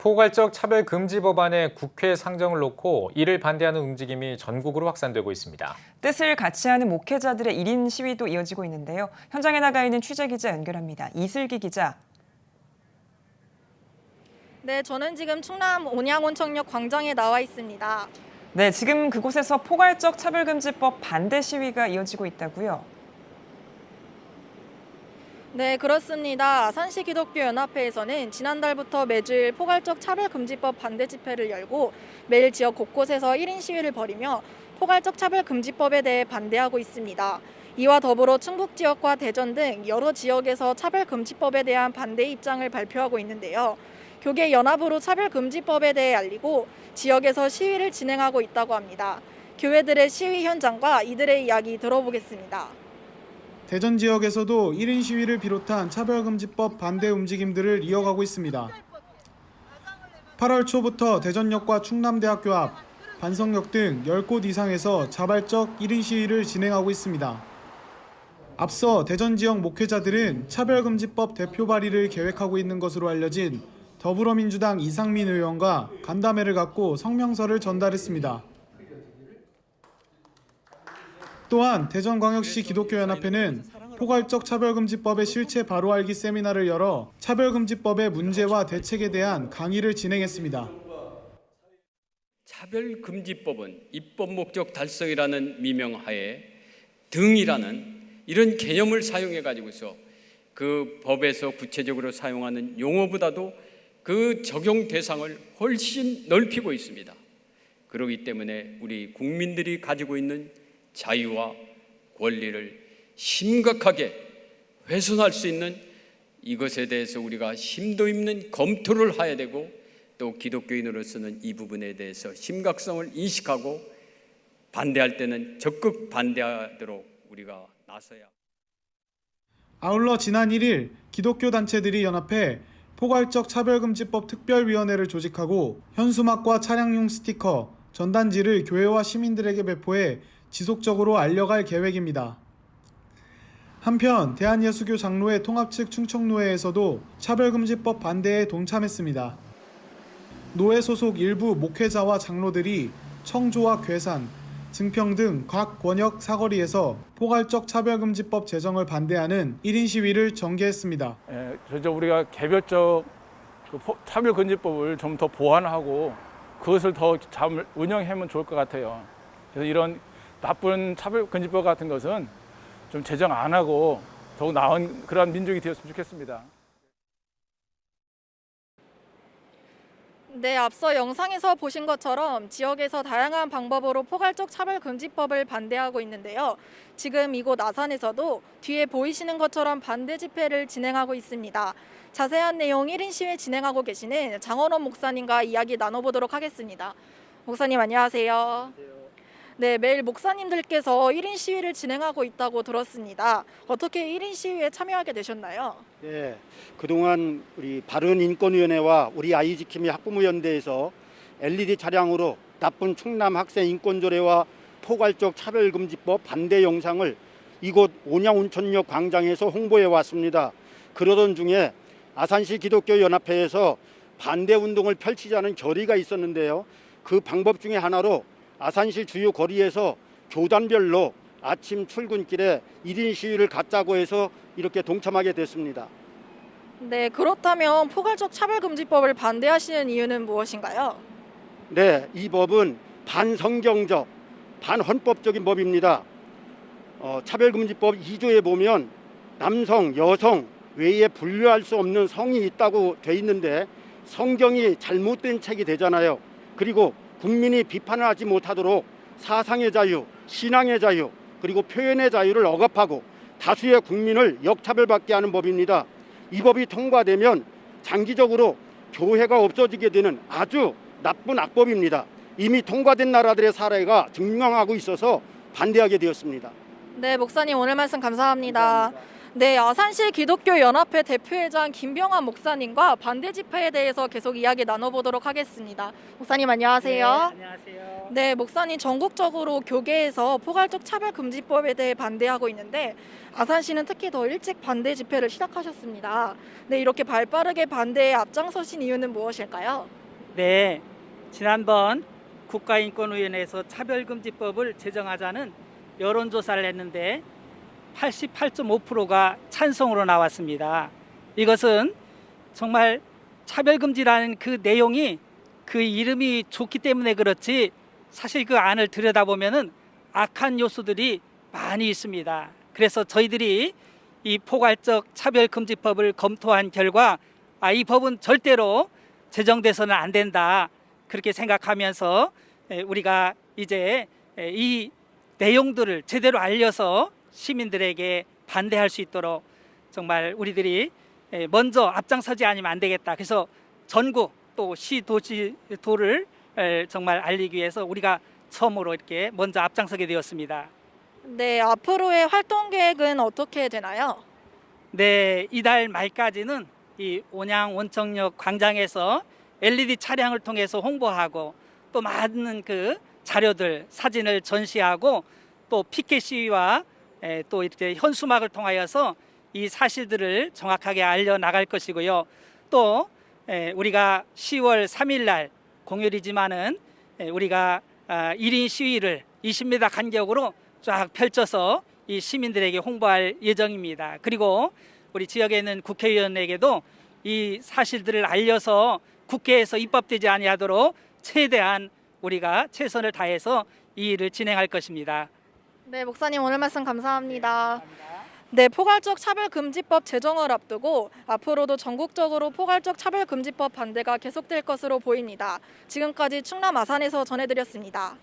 포괄적 차별 금지 법안의 국회 상정을 놓고 이를 반대하는 움직임이 전국으로 확산되고 있습니다. 뜻을 같이 하는 목회자들의 1인 시위도 이어지고 있는데요. 현장에 나가 있는 취재 기자 연결합니다. 이슬기 기자. 네, 저는 지금 충남 온양온천역 광장에 나와 있습니다. 네, 지금 그곳에서 포괄적 차별금지법 반대 시위가 이어지고 있다고요. 네, 그렇습니다. 아산시 기독교 연합회에서는 지난달부터 매주일 포괄적 차별 금지법 반대 집회를 열고 매일 지역 곳곳에서 1인 시위를 벌이며 포괄적 차별 금지법에 대해 반대하고 있습니다. 이와 더불어 충북 지역과 대전 등 여러 지역에서 차별 금지법에 대한 반대 입장을 발표하고 있는데요. 교계 연합으로 차별 금지법에 대해 알리고 지역에서 시위를 진행하고 있다고 합니다. 교회들의 시위 현장과 이들의 이야기 들어보겠습니다. 대전 지역에서도 1인 시위를 비롯한 차별금지법 반대 움직임들을 이어가고 있습니다. 8월 초부터 대전역과 충남대학교 앞, 반성역 등 10곳 이상에서 자발적 1인 시위를 진행하고 있습니다. 앞서 대전 지역 목회자들은 차별금지법 대표 발의를 계획하고 있는 것으로 알려진 더불어민주당 이상민 의원과 간담회를 갖고 성명서를 전달했습니다. 또한 대전광역시 기독교연합회는 포괄적 차별금지법의 실체 바로 알기 세미나를 열어 차별금지법의 문제와 대책에 대한 강의를 진행했습니다. 차별금지법은 입법 목적 달성이라는 미명하에 등이라는 이런 개념을 사용해 가지고서 그 법에서 구체적으로 사용하는 용어보다도 그 적용 대상을 훨씬 넓히고 있습니다. 그렇기 때문에 우리 국민들이 가지고 있는 자유와 권리를 심각하게 훼손할 수 있는 이것에 대해서 우리가 심도 있는 검토를 해야 되고 또 기독교인으로서는 이 부분에 대해서 심각성을 인식하고 반대할 때는 적극 반대하도록 우리가 나서야. 아울러 지난 1일 기독교 단체들이 연합해 포괄적 차별금지법 특별위원회를 조직하고 현수막과 차량용 스티커, 전단지를 교회와 시민들에게 배포해 지속적으로 알려갈 계획입니다. 한편 대한예수교 장로회 통합 측 충청노회에서도 차별금지법 반대에 동참했습니다. 노회 소속 일부 목회자와 장로들이 청조와 괴산, 증평 등 각 권역 사거리에서 포괄적 차별금지법 제정을 반대하는 1인 시위를 전개했습니다. 예, 그래서 우리가 개별적 그 포- 차별금지법을 좀 더 보완하고 그것을 더 잘 운영하면 좋을 것 같아요. 그래서 이런 나쁜 차별금지법 같은 것은 좀 제정 안 하고 더욱 나은 그런 민족이 되었으면 좋겠습니다. 네, 앞서 영상에서 보신 것처럼 지역에서 다양한 방법으로 포괄적 차별금지법을 반대하고 있는데요. 지금 이곳 아산에서도 뒤에 보이시는 것처럼 반대 집회를 진행하고 있습니다. 자세한 내용 1인 시위 진행하고 계시는 장원원 목사님과 이야기 나눠보도록 하겠습니다. 목사님 안녕하세요. 네, 매일 목사님들께서 1인 시위를 진행하고 있다고 들었습니다. 어떻게 1인 시위에 참여하게 되셨나요? 네, 그동안 우리 바른인권위원회와 우리 아이지킴이 학부모연대에서 LED 차량으로 나쁜 충남 학생 인권조례와 포괄적 차별금지법 반대 영상을 이곳 온양 온천역 광장에서 홍보해 왔습니다. 그러던 중에 아산시 기독교 연합회에서 반대 운동을 펼치자는 결의가 있었는데요. 그 방법 중에 하나로 아산시 주요 거리에서 교단별로 아침 출근길에 1인 시위를 갖자고 해서 이렇게 동참하게 됐습니다. 네, 그렇다면 포괄적 차별금지법을 반대하시는 이유는 무엇인가요? 네, 이 법은 반성경적, 반헌법적인 법입니다. 어, 차별금지법 2조에 보면 남성, 여성 외에 분류할 수 없는 성이 있다고 돼 있는데 성경이 잘못된 책이 되잖아요. 그리고 국민이 비판을 하지 못하도록 사상의 자유, 신앙의 자유, 그리고 표현의 자유를 억압하고 다수의 국민을 역차별받게 하는 법입니다. 이 법이 통과되면 장기적으로 교회가 없어지게 되는 아주 나쁜 악법입니다. 이미 통과된 나라들의 사례가 증명하고 있어서 반대하게 되었습니다. 네, 목사님 오늘 말씀 감사합니다. 네, 아산시 기독교 연합회 대표회장 김병환 목사님과 반대 집회에 대해서 계속 이야기 나눠보도록 하겠습니다. 목사님 안녕하세요. 안녕하세요. 네, 목사님 전국적으로 교계에서 포괄적 차별 금지법에 대해 반대하고 있는데 아산시는 특히 더 일찍 반대 집회를 시작하셨습니다. 네, 이렇게 발빠르게 반대에 앞장서신 이유는 무엇일까요? 네, 지난번 국가인권위원회에서 차별금지법을 제정하자는 여론조사를 했는데 88.5%가 찬성으로 나왔습니다. 이것은 정말 차별금지라는 그 내용이 그 이름이 좋기 때문에 그렇지 사실 그 안을 들여다보면은 악한 요소들이 많이 있습니다. 그래서 저희들이 이 포괄적 차별금지법을 검토한 결과 아, 이 법은 절대로 제정돼서는 안 된다. 그렇게 생각하면서 에, 우리가 이제 에, 이 내용들을 제대로 알려서 시민들에게 반대할 수 있도록 정말 우리들이 에, 먼저 앞장서지 않으면 안 되겠다. 그래서 전국 또 시 도시 도를 에, 정말 알리기 위해서 우리가 처음으로 이렇게 먼저 앞장서게 되었습니다. 네, 앞으로의 활동 계획은 어떻게 되나요? 네, 이달 말까지는 이 온양 원청역 광장에서 LED 차량을 통해서 홍보하고 또 많은 그 자료들 사진을 전시하고 또 피켓 시위와 에, 또 이렇게 현수막을 통하여서 이 사실들을 정확하게 알려 나갈 것이고요. 또 에, 우리가 10월 3일 날 공휴일이지만은 에, 우리가 아, 1인 시위를 20m 간격으로 쫙 펼쳐서 이 시민들에게 홍보할 예정입니다. 그리고 우리 지역에 있는 국회의원에게도 이 사실들을 알려서 국회에서 입법되지 아니하도록 최대한 우리가 최선을 다해서 이 일을 진행할 것입니다. 네, 목사님 오늘 말씀 감사합니다. 네, 포괄적 차별금지법 제정을 앞두고 앞으로도 전국적으로 포괄적 차별금지법 반대가 계속될 것으로 보입니다. 지금까지 충남 아산에서 전해드렸습니다.